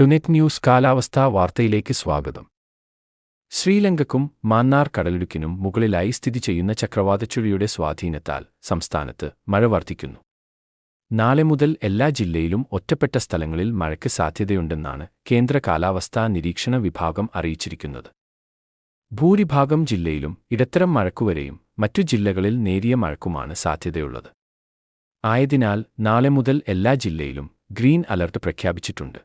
ടുനെറ്റ് news കാലാവസ്ഥാ വാർത്തയിലേക്ക് സ്വാഗതം. ശ്രീലങ്കയ്ക്കും മാന്നാർ കടലിടുക്കിനും മുകളിലായി സ്ഥിതി ചെയ്യുന്ന ചക്രവാതച്ചുഴിയുടെ സ്വാധീനത്താൽ സംസ്ഥാനത്ത് മഴ വർദ്ധിക്കുന്നു. നാളെ മുതൽ എല്ലാ ജില്ലയിലും ഒറ്റപ്പെട്ട സ്ഥലങ്ങളിൽ മഴയ്ക്ക് സാധ്യതയുണ്ടെന്നാണ് കേന്ദ്ര കാലാവസ്ഥാ നിരീക്ഷണ വിഭാഗം അറിയിച്ചിരിക്കുന്നത്. ഭൂരിഭാഗം ജില്ലയിലും ഇടത്തരം മഴക്കുവരെയും മറ്റു ജില്ലകളിൽ നേരിയ മഴക്കുമാണ് സാധ്യതയുള്ളത്. ആയതിനാൽ നാളെ മുതൽ എല്ലാ ജില്ലയിലും ഗ്രീൻ അലർട്ട് പ്രഖ്യാപിച്ചിട്ടുണ്ട്.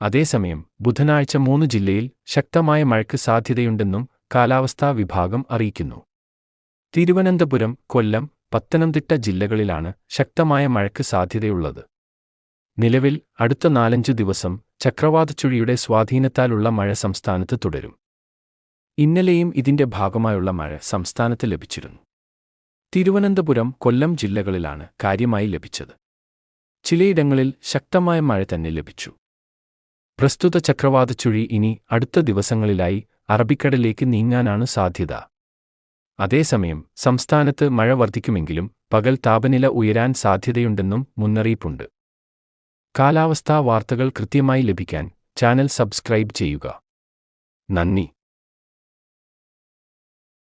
അതേസമയം ബുധനാഴ്ച മൂന്ന് ജില്ലയിൽ ശക്തമായ മഴയ്ക്ക് സാധ്യതയുണ്ടെന്നും കാലാവസ്ഥാ വിഭാഗം അറിയിക്കുന്നു. തിരുവനന്തപുരം കൊല്ലം പത്തനംതിട്ട ജില്ലകളിലാണ് ശക്തമായ മഴയ്ക്ക് സാധ്യതയുള്ളത്. നിലവിൽ അടുത്ത നാലഞ്ചു ദിവസം ചക്രവാതച്ചുഴിയുടെ സ്വാധീനത്താലുള്ള മഴ സംസ്ഥാനത്ത് തുടരും. ഇന്നലെയും ഇതിന്റെ ഭാഗമായുള്ള മഴ സംസ്ഥാനത്ത് ലഭിച്ചിരുന്നു. തിരുവനന്തപുരം കൊല്ലം ജില്ലകളിലാണ് കാര്യമായി ലഭിച്ചത്. ചിലയിടങ്ങളിൽ ശക്തമായ മഴ തന്നെ ലഭിച്ചു. പ്രസ്തുത ചക്രവാതച്ചുഴി ഇനി അടുത്ത ദിവസങ്ങളിലായി അറബിക്കടലിലേക്ക് നീങ്ങാനാണ് സാധ്യത. അതേസമയം സംസ്ഥാനത്ത് മഴ വർദ്ധിക്കുമെങ്കിലും പകൽ താപനില ഉയരാൻ സാധ്യതയുണ്ടെന്നും മുന്നറിയിപ്പുണ്ട്. കാലാവസ്ഥാ വാർത്തകൾ കൃത്യമായി ലഭിക്കാൻ ചാനൽ സബ്സ്ക്രൈബ് ചെയ്യുക. നന്ദി.